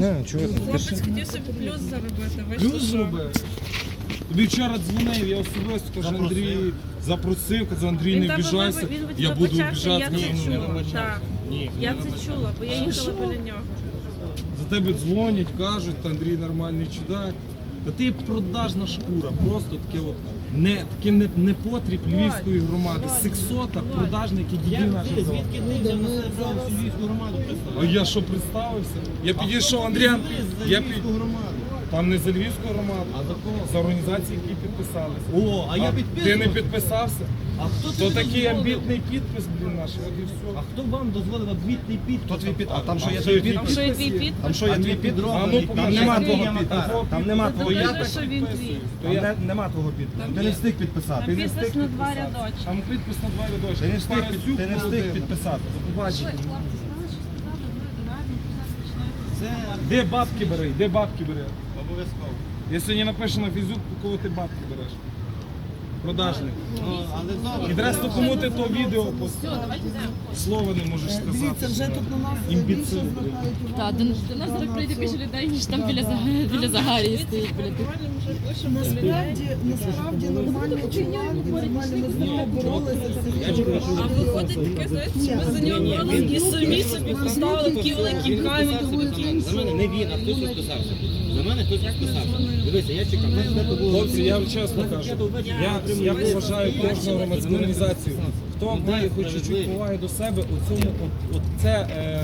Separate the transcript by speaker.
Speaker 1: Не, чого ти?
Speaker 2: Хлопець хотів собі плюс заробити.
Speaker 3: Плюс
Speaker 2: що?
Speaker 3: зробив. Тобі вчора дзвонив, я особисто кажу, Андрій запросив, казав, Андрій, не
Speaker 2: тебе
Speaker 3: обіжайся,
Speaker 2: він від
Speaker 3: я
Speaker 2: тебе
Speaker 3: буду
Speaker 2: вибачався, я це чула. Так. Я це чула, бо я їхала біля нього.
Speaker 3: За тебе дзвонять, кажуть, та Андрій нормальний чудак. Та ти продажна шкура, просто таке от не таке не, не потріб львівської громади. Сексота, продажник і діді наші.
Speaker 4: Звідки ти взяв на себе всю львівську громаду
Speaker 3: А я що представився? Я підійшов, Андріан, я під...
Speaker 4: громаду.
Speaker 3: Там не за львівську громаду,
Speaker 4: А за кого?
Speaker 3: за організації, які підписалися.
Speaker 4: О, а я
Speaker 3: Ти не підписався?
Speaker 4: А хто
Speaker 3: То
Speaker 4: тобі
Speaker 3: такий
Speaker 4: дозволив?
Speaker 3: амбітний підпис, блін, наш, от і все.
Speaker 4: А хто вам дозволив адмітний підпис?
Speaker 1: Хто твій підпис? А там що є твій
Speaker 2: Там
Speaker 1: підпис?
Speaker 2: що є твій підпис?
Speaker 1: Там що є твій підпис?
Speaker 3: А ну,
Speaker 1: Там
Speaker 3: покажи.
Speaker 1: нема твого підпису. Там нема твого
Speaker 2: що він твій.
Speaker 1: Там не- нема твого підпису. Ти не встиг підписати.
Speaker 2: Там підпис на два рядочки.
Speaker 3: Там підпис на два рядочки.
Speaker 1: Ти не встиг, під- ти не встиг підписати.
Speaker 3: Побачите.
Speaker 4: Це
Speaker 3: Де бабки бери? Де бабки бери?
Speaker 4: обов'язково.
Speaker 3: Я сьогодні напишу на фізюк, кого ти бабки береш. Продажник.
Speaker 4: Ну, але
Speaker 3: кому ти то відео поставив? Слова не можеш сказати.
Speaker 5: вже тут на нас
Speaker 3: Імбіцил.
Speaker 6: Так, до, до нас зараз прийде більше людей, ніж там біля, Зага- біля Загарії стоїть. Біля тих.
Speaker 5: Насправді, насправді нормальний чувак, він нормально ми з ним боролися.
Speaker 2: А виходить таке, знаєте, що ми за нього боролися і самі собі поставили такі великі камінь.
Speaker 4: За мене не він, а хтось розписався. За мене хтось розписався. Дивися, я чекав.
Speaker 3: Хлопці, я вам чесно кажу, я, я поважаю кожну громадську організацію. Хто має хоч чуть-чуть поваги до себе, у цьому от, от це. Е,